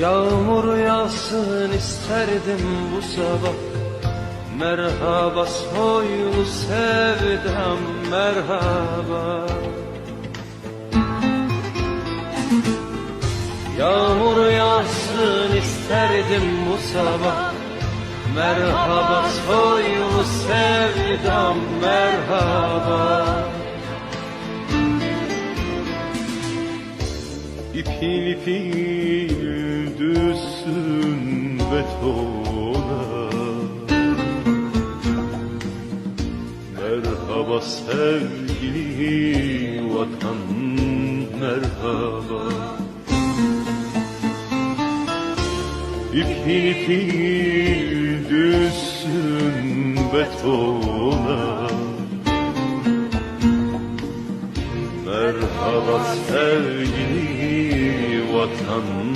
Yağmur yağsın isterdim bu sabah. Merhaba soylu sevdam merhaba. Yağmur yağsın isterdim bu sabah. Merhaba soylu sevdam merhaba. İpil ipil betona Merhaba sevgili vatan merhaba. İpil ipil düşsün betona. Merhaba sevgili vatan